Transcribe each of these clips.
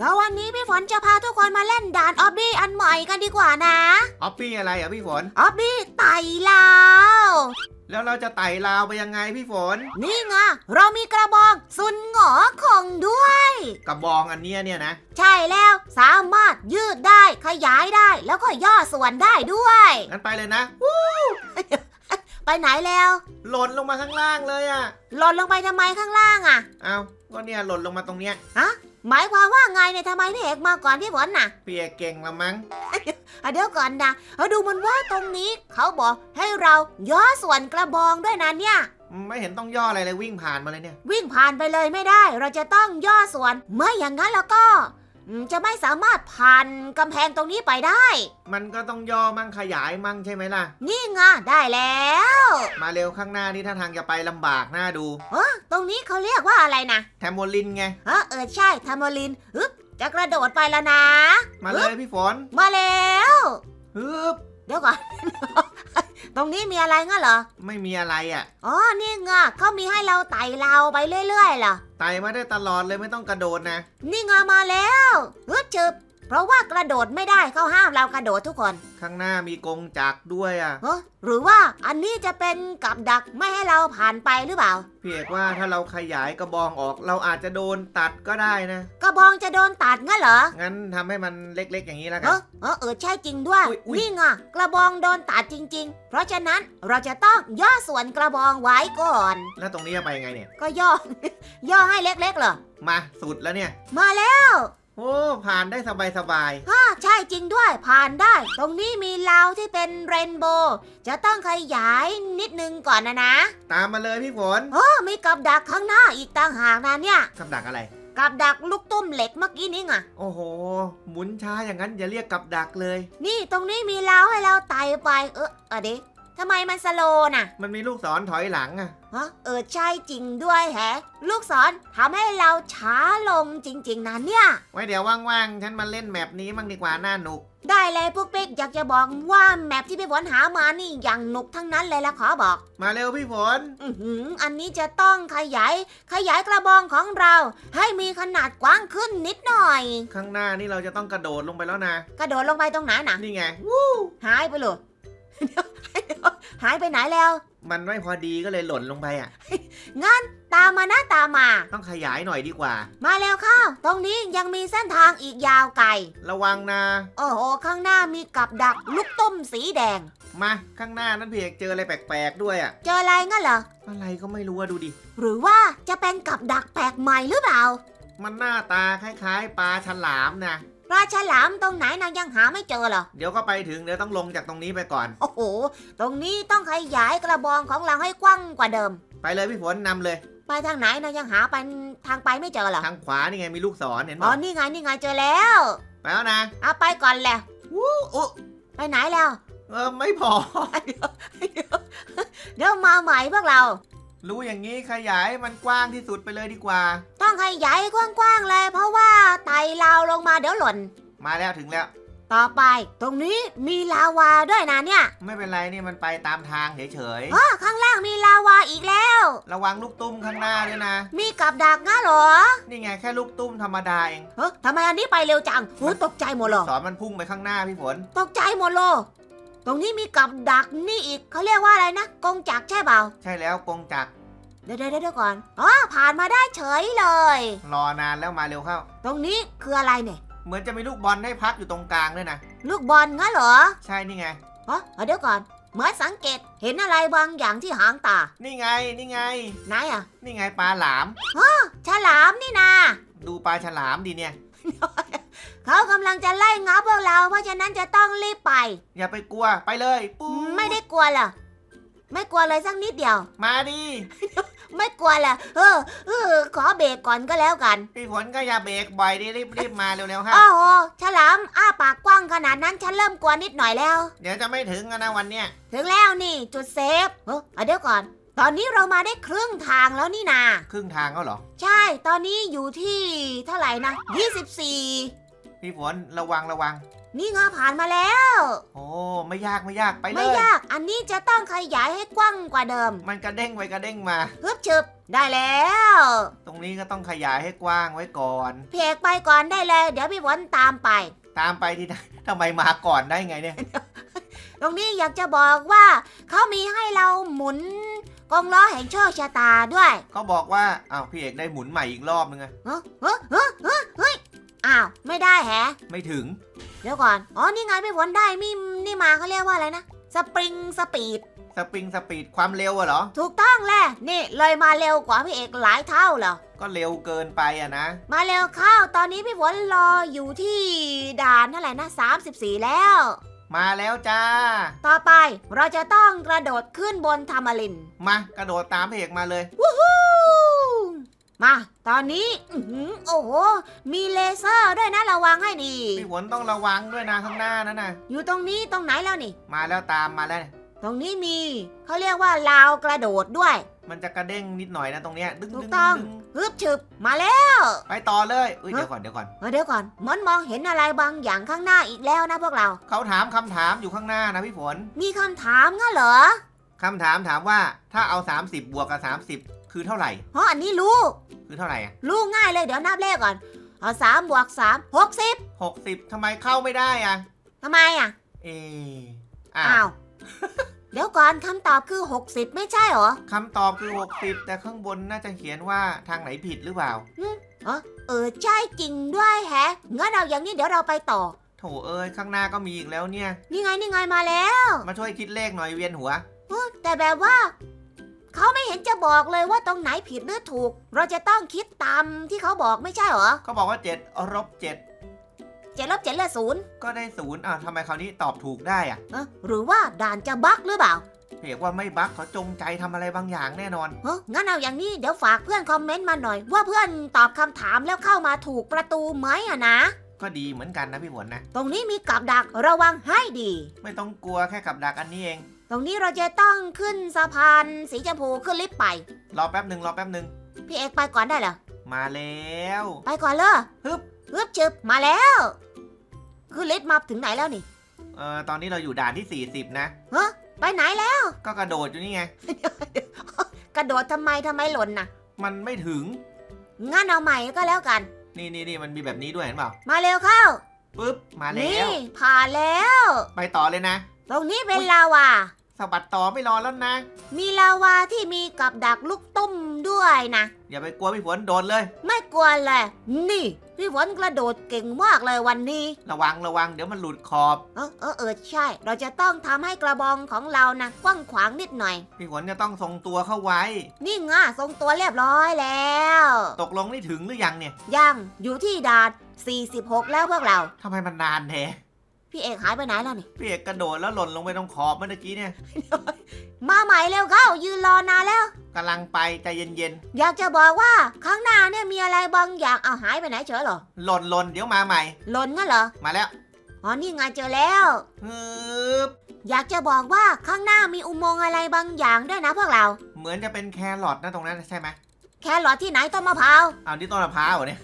แล้ววันนี้พี่ฝนจะพาทุกคนมาเล่นด่านออบบี้อันใหม่กันดีกว่านะ ออปปี้อะไรอะพี่ฝน ออบบี้ไต่ลาว แล้วเราจะไต่ราวไปยังไงพี่ฝน นี่ไงเรามีกระบองสุนหงอคงด้วย กระบองอันเนี้ยเนี่ยนะ ใช่แล้วสามารถยืดได้ขยายได้แล้วก็ย่อส่วนได้ด้วย งั้นไปเลยนะ ไปไหนแล้ว หล่นลงมาข้างล่างเลยอะ หล่นลงไปทำไมข้างล่างอะเอาก็เนี่ยหล่นลงมาตรงเนี้ยหมายความว่าไงเนี่ยทำไมพี่เอกมาก่อนพี่ฝนน่ะ พี่เอกเก่งละมั้งอะเดี๋ยวก่อนนะเอาดูมันว่าตรงนี้เขาบอกให้เราย่อส่วนกระบองด้วยนะเนี่ย ไม่เห็นต้องย่ออะไรเลยวิ่งผ่านมาเลยเนี่ย วิ่งผ่านไปเลยไม่ได้ เราจะต้องย่อส่วนไม่อย่างนั้นแล้วก็ อืมจะไม่สามารถผ่านกำแพงตรงนี้ไปได้ มันก็ต้องย่อมั่งขยายมั่งใช่ไหมล่ะ นี่ไงได้แล้วมาเร็วข้างหน้านี่ถ้าทางจะไปลำบากน่าดูตรงนี้เขาเรียกว่าอะไรนะแทมโมลินไง เออเออใช่ทามโมลินฮึบจะกระโดดไปแล้วนะ มาเลยพี่ฝนมาแล้ว ฮึบ เดี๋ยวก่อน ตรงนี้มีอะไรงั้นเหรอ ไม่มีอะไรอะ อ๋อ นี่ไงเขามีให้เราไต่เราวไปเรื่อยๆเหรอ ไต่มาได้ตลอดเลยไม่ต้องกระโดดนะ นี่ไงมาแล้วฮึบจึบ เพราะว่ากระโดดไม่ได้เขาห้ามเรากระโดดทุกคนข้างหน้ามีกรงจักรด้วยอะ เออหรือว่าอันนี้จะเป็นกับดักไม่ให้เราผ่านไปหรือเปล่า พี่เอกว่าถ้าเราขยายกระบองออก เราอาจจะโดนตัดก็ได้นะ กระบองจะโดนตัดงั้นเหรอ งั้นทำให้มันเล็กๆอย่างนี้แล้วเอกันอเออเออใช่จริงด้วยอุ๊ยอุ๊ย นี่ไงกระบองโดนตัดจริง ๆ เพราะฉะนั้นเราจะต้องย่อส่วนกระบองไว้ก่อน แล้วตรงนี้จะไปยังไงเนี่ย ก็ย่อ ย่อให้เล็กๆเหรอมาสุดแล้วเนี่ย มาแล้ว โอ้ผ่านได้สบายอ่าใช่จริงด้วยผ่านได้ ตรงนี้มีราวที่เป็นเรนโบว์จะต้องขยายนิดนึงก่อนนะนะๆตามมาเลยพี่ฝนโอ้มีกับดักข้างหน้าอีกต่างหากนะเนี่ย กับดักอะไร กับดักลูกตุ้มเหล็กเมื่อกี้นี่ไงโอ้โห หมุนช้าอย่างนั้นอย่าเรียกกับดักเลย นี่ตรงนี้มีราวให้เราไต่ไป เออเออดิ ทำไมมันสโลว์น่ะมันมีลูกศรถอยหลังอะฮะเออใช่จริงด้วยแฮะ ลูกศรทำให้เราช้าลงจริง ๆนะเนี่ย ไว้เดี๋ยวว่างๆ ฉันมาเล่นแมปนี้มั่งดีกว่าน่าหนุก ได้เลยพวกปิ๊กอยากจะบอกว่าแมปที่พี่ฝนหามานี่อย่างหนุกทั้งนั้นเลยละขอบอก มาเร็วพี่ฝน อือหืออันนี้จะต้องขยาย ขยายกระบองของเรา ให้มีขนาดกว้างขึ้นนิดหน่อย ข้างหน้านี่เราจะต้องกระโดดลงไปแล้วนะ กระโดดลงไปตรงไหนน่ะ นี่ไง หายไปเลยเดี๋ยวเดี๋ยว หายไปไหนแล้ว มันไม่พอดีก็เลยหล่นลงไปอะงั้นตามมานะตามมา ต้องขยายหน่อยดีกว่า มาแล้วเข้า ตรงนี้ยังมีเส้นทางอีกยาวไกล ระวังนะ โอ้โห ข้างหน้ามีกับดักลูกต้มสีแดง มาข้างหน้านั้นพี่เอกเจออะไรแปลกๆด้วยอะเจออะไรงั้นเหรอ อะไรก็ไม่รู้อะดูดิ หรือว่าจะเป็นกับดักแปลกใหม่หรือเปล่า มันหน้าตาคล้ายๆ ปลาฉลามนะ ปลาฉลามตรงไหนนะยังหาไม่เจอเหรอ เดี๋ยวก็ไปถึงเดี๋ยวต้องลงจากตรงนี้ไปก่อน โอ้โห ตรงนี้ต้องขยายกระบองของเราให้กว้างกว่าเดิม ไปเลยพี่ฝนนำเลย ไปทางไหนนะยังหาไปทางไปไม่เจอเหรอ ทางขวานี่ไงมีลูกศรเห็นไหมอ๋อ นี่ไงนี่ไงเจอแล้วไปแล้วนะเอาไปก่อนแหละอู้อุ๊ไปไหนแล้ว เออไม่พอ เดี๋ยวมาใหม่พวกเรา รู้อย่างนี้ขยายให้มันกว้างที่สุดไปเลยดีกว่า ต้องขยายกว้างๆเลย เพราะว่าไต่เราวลงมาเดี๋ยวหล่น มาแล้วถึงแล้ว ต่อไป ตรงนี้มีลาวาด้วยนะเนี่ยไม่เป็นไรนี่มันไปตามทางเฉยอ๋อข้างล่างมีลาวาอีกแล้ว ๆระวังลูกตุ้มข้างหน้าด้วยนะ มีกับดักงั้นเหรอนี่ไงแค่ลูกตุ้มธรรมดาเองเฮ้ยทำไมอันนี้ไปเร็วจังโอ้ยตกใจหมดเลยสอนมันพุ่งไปข้างหน้าพี่ฝน ตกใจหมดเลย ตรงนี้มีกับดักนี่อีกเขาเรียกว่าอะไรนะกงจักรใช่เปล่าใช่แล้วกงจักรเดี๋ยวเดี๋ยวเดี๋ยวก่อนอ๋อผ่านมาได้เฉยเลย รอนานแล้วมาเร็วเข้า ตรงนี้คืออะไรเนี่ยเหมือนจะมีลูกบอลให้พักอยู่ตรงกลางด้วยนะลูกบอลงั้นเหรอใช่นี่ไงอ๋อเดี๋ยวก่อนเหมือนสังเกตเห็นอะไรบางอย่างที่หางตา นี่ไงนี่ไงไหนอะนี่ไงปลาหลามฉลามนี่นาดูปลาฉลามดีเนี่ย เขากำลังจะไล่งับพวกเรา เพราะฉะนั้นจะต้องรีบไป อย่าไปกลัวไปเลยปู๊ไม่ได้กลัวเหรอไม่กลัวเลยสักนิดเดียว มาดิไม่กลัวเหรอเออเออขอเบรกก่อนก็แล้วกันพี่ฝนก็อย่าเบรกบ่อยดิรีบรีบมาเร็วๆฮะโอ้โหฉลามอ้าปากกว้างขนาดนั้นฉันเริ่มกลัวนิดหน่อยแล้ว เดี๋ยวจะไม่ถึงกันนะวันเนี้ยถึงแล้วนี่จุดเซฟเออเอาเดี๋ยวก่อน ตอนนี้เรามาได้ครึ่งทางแล้วนี่นาครึ่งทางก็เหรอ ใช่ตอนนี้อยู่ที่เท่าไหร่นะ24 พี่ฝนระวังระวัง นี่ไงผ่านมาแล้ว โอ้ไม่ยากไม่ยากไปเลไม่ย ยากอันนี้จะต้องขยายให้กว้างกว่าเดิมมันกระเด้งไปกระเด้งมา ฮึบฉึบได้แล้ว ตรงนี้ก็ต้องขยายให้กว้างไว้ก่อนพี่เอกไปก่อนได้เลย เดี๋ยวพี่ฝนตามไป ตามไปที่ไหนทำไมมาก่อนได้ไงเนี่ย ตรงนี้อยากจะบอกว่า เขามีให้เราหมุนกงล้อแห่งโชคชะตาด้วยเขาบอกว่าอ้าวพี่เอกได้หมุนใหม่อีกรอบนึงไง เฮ้ยเฮ้ยเฮ้ยเฮ้ยเฮ้ย อ้าว ไม่ได้แฮะ ไม่ถึง เดี๋ยวก่อน อ๋อ นี่ไงพี่ฝนได้มีนี่มาเขาเรียกว่าอะไรนะ สปริงสปีด สปริงสปีดความเร็วอะเหรอ ถูกต้องแหละ นี่เลยมาเร็วกว่าพี่เอกหลายเท่าเหรอ ก็เร็วเกินไปอะนะ มาเร็วเข้า ตอนนี้พี่ฝนรออยู่ที่ด่านเท่าไหร่นะ 34 แล้ว มาแล้วจ้า ต่อไปเราจะต้องกระโดดขึ้นบนธรรมลิน มากระโดดตามพี่เอกมาเลย วู้ฮู้ มา ตอนนี้อื้อหือโอ้โห มีเลเซอร์ด้วยนะระวังให้ดี พี่ฝนต้องระวังด้วยนะข้างหน้านั่นนะอยู่ตรงนี้ตรงไหนแล้วนี่ มาแล้วตามมาแล้ว ตรงนี้มีเขาเรียกว่าราวกระโดดด้วย มันจะกระเด้งนิดหน่อยนะตรงเนี้ยดึงถูดึกงต้อง ดึงฮึบฉึบมาแล้ว ไปต่อเลยอุ้ยฮะ เดี๋ยวก่อนเดี๋ยวก่อนเออเดี๋ยวก่อนเหมันมองเห็นอะไรบางอย่างข้างหน้าอีกแล้วนะพวกเรา เขาถามคำถามอยู่ข้างหน้านะพี่ฝนมีคำถามงั้นเหรอ คำถามถามว่าถ้าเอา 30 บวกกับ30 คือเท่าไหร่เพราะอันนี้รู้ คือเท่าไหร่อะรู้ง่ายเลยเดี๋ยวนับเลขก่อน เอาสามบวกสามหกสิบ60ทำไมเข้าไม่ได้อะทำไมอะ เอออ้าอ้าว ว เดี๋ยวก่อนคำตอบคือหกสิบไม่ใช่เหรอคำตอบคือ 60 แต่ข้างบนน่าจะเขียนว่าทางไหนผิดหรือเปล่า เออใช่จริงด้วยแฮะงั้นเอาอย่างนี้เดี๋ยวเราไปต่อ โถเอ้ยข้างหน้าก็มีอีกแล้วเนี่ย นี่ไงนี่ไงมาแล้ว มาช่วยคิดเลขหน่อยเวียนหัวอุ๊ยแต่แบบว่า เขาไม่เห็นจะบอกเลยว่าตรงไหนผิดหรือถูก เราจะต้องคิดตามที่เขาบอกไม่ใช่เหรอเขาบอกว่า7ลบ7เจ็ดลบเจ็ดเหลือศูนย์ก็ได้ศูนย์อ่าวทำไมคราวนี้ตอบถูกได้อะเอ้อหรือว่าด่านจะบั๊กหรือเปล่าเพียกว่าไม่บั๊กเขาจงใจทำอะไรบางอย่างแน่นอนเฮ้ยงั้นเอาอย่างนี้เดี๋ยวฝากเพื่อนคอมเมนต์มาหน่อย ว่าเพื่อนตอบคำถามแล้วเข้ามาถูกประตูไหมอะนะ ก็ดีเหมือนกันนะพี่ฝนนะ ตรงนี้มีกับดักระวังให้ดี ไม่ต้องกลัวแค่กับดักอันนี้เอง ตรงนี้เราจะต้องขึ้นสะพานสีชมพูขึ้นลิฟต์ไป รอแป๊บหนึ่งรอแป๊บหนึ่งพี่เอกไปก่อนได้เหรอ มาแล้ว ไปก่อนเลยฮึบฮึบชึบมาแล้วขึ้นลิฟต์มาถึงไหนแล้วนี่เอ่อตอนนี้เราอยู่ด่านที่ 40 นะ ฮะไปไหนแล้ว ก็กระโดดอยู่นี่ไง กระโดดทำไมทำไมหล่นน่ะ มันไม่ถึง งั้นเอาใหม่ก็แล้วกัน นี่นี่นี่มันมีแบบนี้ด้วยเห็นเปล่ามาเร็วเข้า ปึ๊บ มาแล้นี่ว ผ่านแล้ว ไปต่อเลยนะ ตรงนี้เป็นลาวา สะบัดต่อไม่รอแล้วนะ มีลาวาที่มีกับดักลูกตุ้มด้วยนะ อย่าไปกลัวพี่ฝนโดดเลย ไม่กลัวเลยนี่ พี่ฝนกระโดดเก่งมากเลยวันนี้ ระวังระวังเดี๋ยวมันหลุดขอบ เออเออเออใช่ เราจะต้องทำให้กระบองของเรานะกว้างขวางนิดหน่อย พี่ฝนจะต้องทรงตัวเข้าไว้ นี่ไงทรงตัวเรียบร้อยแล้ว ตกลงนี่ถึงหรือยังเนี่ยยังอยู่ที่ด่าน46 แล้วพวกเรา ทำไมมันนานแท้ พี่เอกหายไปไหนแล้วนี่ พี่เอกกระโดดแล้วหล่นลงไปตรงขอบเมื่อกี้เนี่ยมาใหม่เร็วเข้า ยืนรอนานแล้ว กำลังไปใจเย็นอยากจะบอกว่าข้างหน้าเนี่ยมีอะไรบางอย่างเอาหายไปไหนเฉยเหรอๆ หล่นหล่นเดี๋ยวมาใหม่ หล่นงั้นเหรอมาแล้วอ๋อนี่ไงเจอแล้ว ฮึบอยากจะบอกว่าข้างหน้ามีอุโมงค์อะไรบางอย่างด้วยนะพวกเรา เหมือนจะเป็นแครอทนะตรงนั้นใช่ไหมแครอทที่ไหนต้นมะพร้าว เอาที่ต้นมะพร้าวเหรอเนี่ย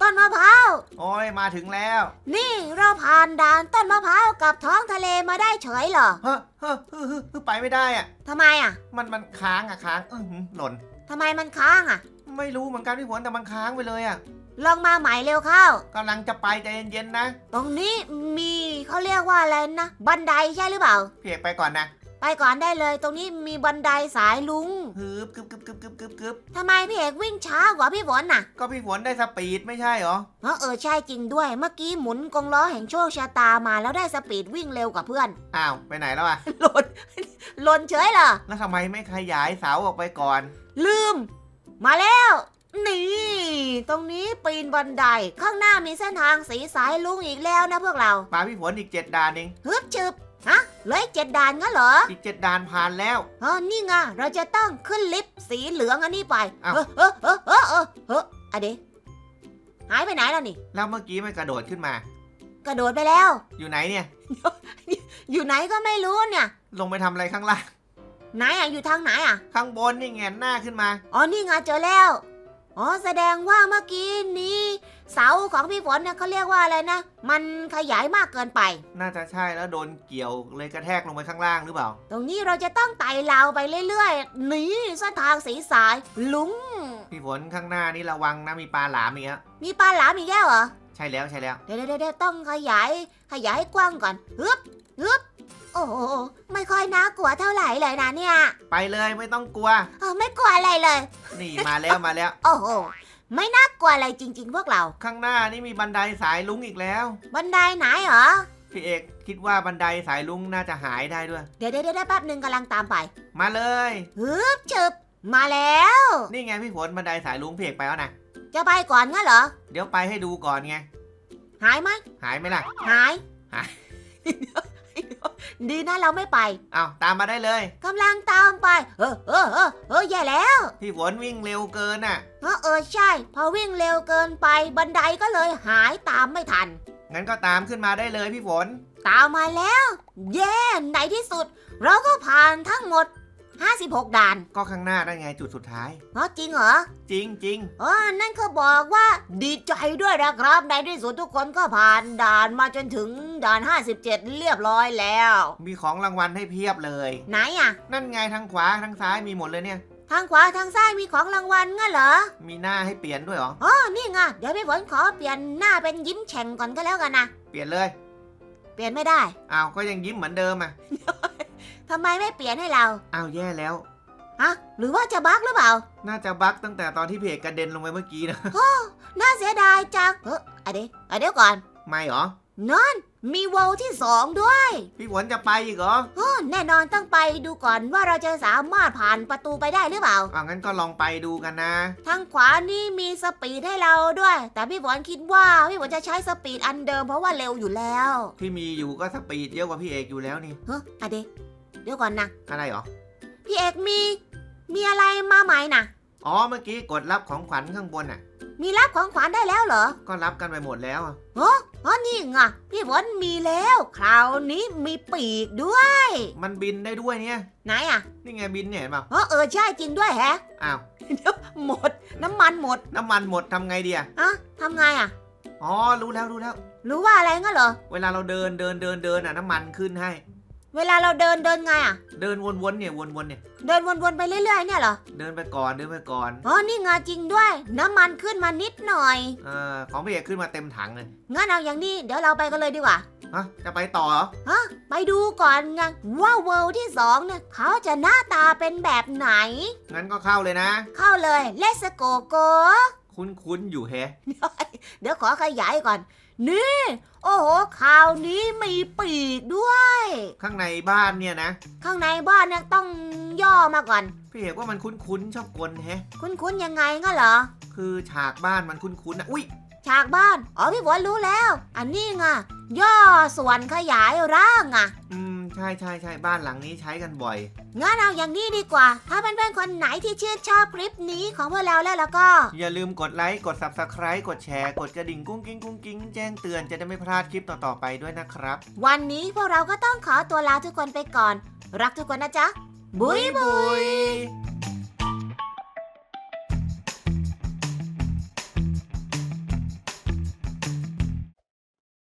ต้นมะพร้าว โอ้ยมาถึงแล้วนี่เราผ่านด่านต้นมะพร้าวกับท้องทะเลมาได้เฉยเหรอเฮ้อเฮ้อเฮ้อเฮ้อเฮ้อไปไม่ได้อะทำไมอะมันมันค้างอะค้างอื้อหือหล่น ทำไมมันค้างอะ ไม่รู้เหมือนกันพี่ฝนแต่มันค้างไปเลยอะลองมาใหม่เร็วเข้า กำลังจะไปใจเย็นๆนะตรงนี้มีเขาเรียกว่าอะไรนะ บันไดใช่หรือเปล่าพี่เอกไปก่อนนะ ไปก่อนได้เลย ตรงนี้มีบันไดสายลุงฮึบกึบกึบกึบกึบกึบกึบทำไมพี่เอกวิ่งช้ากว่าพี่ฝนน่ะก็พี่ฝนได้สปีดไม่ใช่เหรอเออเออใช่จริงด้วย เมื่อกี้หมุนกงล้อแห่งโชคชะตามาแล้วได้สปีดวิ่งเร็วกว่าเพื่อน อ้าวไปไหนแล้วอะหล่นหล่นเฉยเหรอแล้วทำไมไม่ขยายเสาออกไปก่อน ลืม มาแล้ว นี่ ตรงนี้ปีนบันไดข้างหน้ามีเส้นทางสีสายลุงอีกแล้วนะพวกเรา มาพี่ฝนอีกเจ็ดด่านเองฮึบชึบฮะ เหลยเจ็ดด่านงั้นเหรออีกเจ็ดด่านผ่านแล้วอ๋อนี่ไงเราจะต้องขึ้นลิฟต์สีเหลืองอันนี้ไปอ้าวเออเออเออเออเออเอออะเดหายไปไหนแล้วนี่ แล้วเมื่อกี้มันกระโดดขึ้นมา กระโดดไปแล้ว อยู่ไหนเนี่ย อยู่ไหนก็ไม่รู้เนี่ย ลงไปทำอะไรข้างล่าง ไหนอะอยู่ทางไหนอะ ข้างบนนี่แงนหน้าขึ้นมา อ๋อนี่ไงเจอแล้ว อ๋อแสดงว่าเมื่อกี้นี้ เสาของพี่ฝนเนี่ยเขาเรียกว่าอะไรนะ มันขยายมากเกินไป น่าจะใช่แล้วโดนเกี่ยวเลยกระแทกลงไปข้างล่างหรือเปล่า ตรงนี้เราจะต้องไต่ราวไปเรื่อยๆ หนีเส้นทางสีสายลุง พี่ฝนข้างหน้านี่ระวังนะมีปลาหลามอีกอะมีปลาหลามอีกแล้วเหรอ ใช่แล้วใช่แล้วเดี๋ยวเดี๋ยวเดี๋ยวต้องขยายขยายให้กว้างก่อนฮึบฮึบโอ้โหไม่ค่อยน่ากลัวเท่าไหร่เลยนะเนี่ย ไปเลยไม่ต้องกลัว เออไม่กลัวอะไรเลย นี่มาแล้วมาแล้ว โอ้โห ไม่น่ากลัวอะไรจริง ๆ พวกเรา ข้างหน้านี่มีบันไดสายลุงอีกแล้ว บันไดไหนเหรอ พี่เอกคิดว่าบันไดสายลุงน่าจะหายได้ด้วย เดี๋ยวเดี๋ยวเดี๋ยวแป๊บหนึ่งกำลังตามไปมาเลย ฮึบฉึบมาแล้ว นี่ไงพี่ฝนบันไดสายลุงพี่เอกไปแล้วนะ จะไปก่อนงั้นเหรอ เดี๋ยวไปให้ดูก่อนไง หายไหมหายไหมล่ะ หาย หาย ดีนะเราไม่ไปเอาตามมาได้เลยกำลังตามไป เออเออเออเออแย่แล้วพี่ฝนวิ่งเร็วเกินน่ะเออเออใช่ พอวิ่งเร็วเกินไปบันไดก็เลยหายตามไม่ทัน งั้นก็ตามขึ้นมาได้เลยพี่ฝน ตามมาแล้ว เย้ในที่สุด เราก็ผ่านทั้งหมด 56 ด่านก็ข้างหน้าได้ไงจุดสุดท้ายเออจริงเหรอจริงจริงเออนั่นก็บอกว่าดีใจด้วยนะครับในที่สุดทุกคนก็ผ่านด่านมาจนถึงด่าน 57 เรียบร้อยแล้ว มีของรางวัลให้เพียบเลย ไหนอะ นั่นไงทางขวาทางซ้ายมีหมดเลยเนี่ย ทางขวาทางซ้ายมีของรางวัลงั้นเหรอมีหน้าให้เปลี่ยนด้วยเหรอ อ๋อนี่ไงเดี๋ยวพี่ฝนขอเปลี่ยนหน้าเป็นยิ้มแฉ่งก่อนก็แล้วกันนะเปลี่ยนเลย เปลี่ยนไม่ได้ อ้าวก็ยังยิ้มเหมือนเดิมอะ ทำไมไม่เปลี่ยนให้เรา อ้าวแย่แล้ว ฮะ หรือว่าจะบั๊กหรือเปล่า น่าจะบั๊กตั้งแต่ตอนที่เพจกระเด็นลงไปเมื่อกี้นะ น่าเสียดายจังเอออะเดี๋ยวอะเดี๋ยวก่อน ไม่เหรอ นั่น มีโวลที่สองด้วยพี่ฝนจะไปอีกเหรอโอ้แน่นอนต้องไปดูก่อนว่าเราจะสามารถผ่านประตูไปได้หรือเปล่าอ้าวงั้นก็ลองไปดูกันนะ ทางขวานี่มีสปีดให้เราด้วย แต่พี่ฝนคิดว่าพี่ฝนจะใช้สปีดอันเดิมเพราะว่าเร็วอยู่แล้วที่มีอยู่ก็สปีดเยอะกว่าพี่เอกอยู่แล้วนี่ เฮ้ยอะเดี๋ยว เดี๋ยวก่อนนะ อะไรเหรอ พี่เอกมี มีอะไรมาใหม่นะอ๋อ เมื่อกี้กดรับของขวัญข้างบนอะ มีรับของขวัญได้แล้วเหรอก็รับกันไปหมดแล้วอะอ๋อนี่ไงพี่ฝนมีแล้ว คราวนี้มีปีกด้วย มันบินได้ด้วยเนี่ย ไหนอะนี่ไงบินเนี่ยเห็นเปล่าเออเออใช่จริงด้วยแฮะ อ้าว หมด น้ำมันหมดน้ำมันหมดทำไงดีอะอะทำไงอะ อ๋อ รู้แล้วรู้แล้ว รู้ว่าอะไรงั้นเหรอ เวลาเราเดินเดินเดินเดินอะน้ำมันขึ้นให้ เวลาเราเดินเดินไงอะ เดินวนๆเนี่ยวนๆเนี่ย เดินวนๆไปเรื่อยๆเนี่ยเหรอ เดินไปก่อนเดินไปก่อนอ๋อนี่ไงจริงด้วย น้ำมันขึ้นมานิดหน่อย เออของพี่เอกขึ้นมาเต็มถังเลยงั้นเอาอย่างนี้เดี๋ยวเราไปกันเลยดีกว่า ฮะจะไปต่อเหรอฮะไปดูก่อนไงว่าเวิลด์ที่สองเนี่ยเขาจะหน้าตาเป็นแบบไหน งั้นก็เข้าเลยนะ เข้าเลย เลสโกโก คุ้นๆอยู่แฮะ เดี๋ยวขอขยายก่อน นี่ โอ้โหคราวนี้มีปีกด้วย ข้างในบ้านเนี่ยนะ ข้างในบ้านเนี่ยต้องย่อมาก่อน พี่เอกว่ามันคุ้นๆชอบกลแฮะ คุ้นๆยังไงงั้นเหรอ คือฉากบ้านมันคุ้นๆนะอุ้ยฉากบ้าน อ๋อพี่ฝนรู้แล้ว อันนี้ไงย่อส่วนขยายร่างอะ อืม ใช่ใช่ใช่บ้านหลังนี้ใช้กันบ่อย งั้นเอาอย่างนี้ดีกว่า ถ้าเพื่อนๆคนไหนที่ชื่นชอบคลิปนี้ของพวกเราแล้วแล้วก็ อย่าลืมกดไลค์ กด subscribe กดแชร์ กดกระดิ่งกุ้งกิ้งกุ้งกิ้งแจ้งเตือนจะได้ไม่พลาดคลิปต่อๆไปด้วยนะครับ วันนี้พวกเราก็ต้องขอตัวลาทุกคนไปก่อน รักทุกคนนะจ๊ะ บุยบุยย